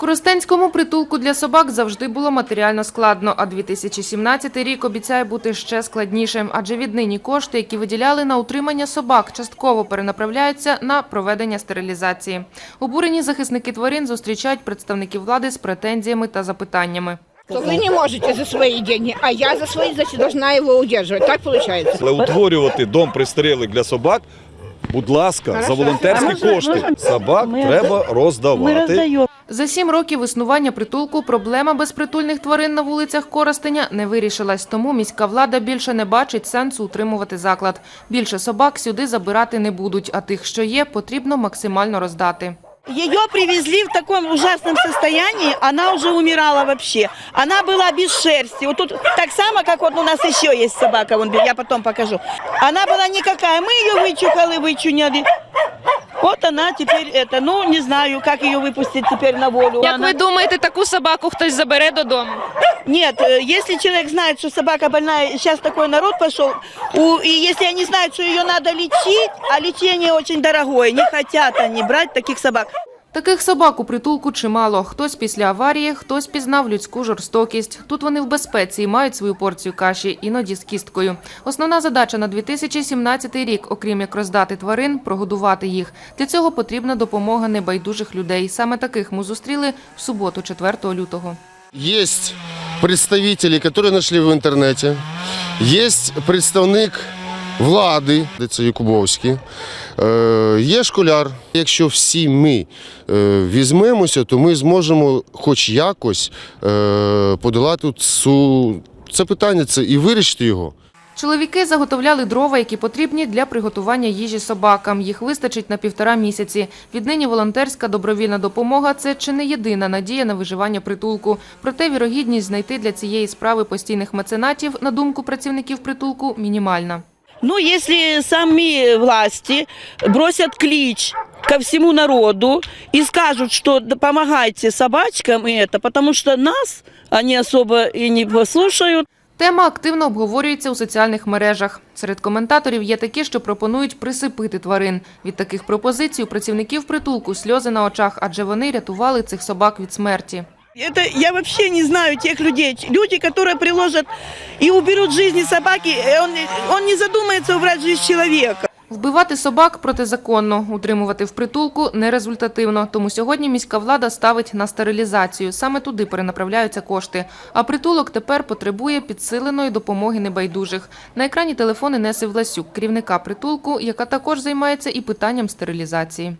Коростенському притулку для собак завжди було матеріально складно, а 2017 рік обіцяє бути ще складнішим, адже віднині кошти, які виділяли на утримання собак, частково перенаправляються на проведення стерилізації. Обурені захисники тварин зустрічають представників влади з претензіями та запитаннями. Вы не можете за свои деньги, а я за свои, значит, должна его удерживать. Так получается? Але утворювати дом пристрілих для собак, будь ласка, за волонтерські кошти. Собак треба роздавати. раздаем. За сім років існування притулку проблема безпритульних тварин на вулицях Коростеня не вирішилась, тому міська влада більше не бачить сенсу утримувати заклад. Більше собак сюди забирати не будуть, а тих, що є, потрібно максимально роздати. Ее привезли в таком ужасном состоянии, она уже умирала вообще. Она была без шерсти. Вот тут так само, как вот у нас еще есть собака, вон, я потом покажу. Она была никакая. Мы ее вычухали, вычуняли. Вот она теперь это, ну не знаю, как ее выпустить теперь на волю. Як Она- ви думаєте, таку собаку хтось забере додому? Нет, э, если человек знает, что собака больная, сейчас такой народ пошел, у, и если они знают, что ее надо лечить, а лечение очень дорогое, не хотят они брать таких собак. Таких собак у притулку чимало. Хтось після аварії, хтось пізнав людську жорстокість. Тут вони в безпеці і мають свою порцію каші, іноді з кісткою. Основна задача на 2017 рік, окрім як роздати тварин, прогодувати їх. Для цього потрібна допомога небайдужих людей. Саме таких ми зустріли в суботу, 4 лютого. Есть представители, которые нашли в інтернеті. Є представник влади, це Якубовський. Е, Є школяр. Якщо всі ми е, візьмемося, то ми зможемо хоч якось е, подолати цю, це питання це, і вирішити його. Чоловіки заготовляли дрова, які потрібні для приготування їжі собакам. Їх вистачить на півтора місяці. Віднині волонтерська добровільна допомога – це чи не єдина надія на виживання притулку. Проте вірогідність знайти для цієї справи постійних меценатів, на думку працівників притулку, мінімальна. Ну, если сами власти бросят клич ко всему народу и скажут, что помогайте собачкам и это, потому что нас они особо и не послушают. Тема активно обговорюється у соціальних мережах. Серед коментаторів є такі, що пропонують присипити тварин. Від таких пропозицій у працівників притулку сльози на очах, адже вони рятували цих собак від смерті. Это я вообще не знаю тех людей. Люди, которые приложат и уберут жизни собаки, э, он, он не задумается убрать жизнь человека. Вбивати собак протизаконно, утримувати в притулку нерезультативно. Тому сьогодні міська влада ставить на стерилізацію. Саме туди перенаправляються кошти. А притулок тепер потребує підсиленої допомоги небайдужих. На екрані телефони Неси Власюк, керівника притулку, яка також займається і питанням стерилізації.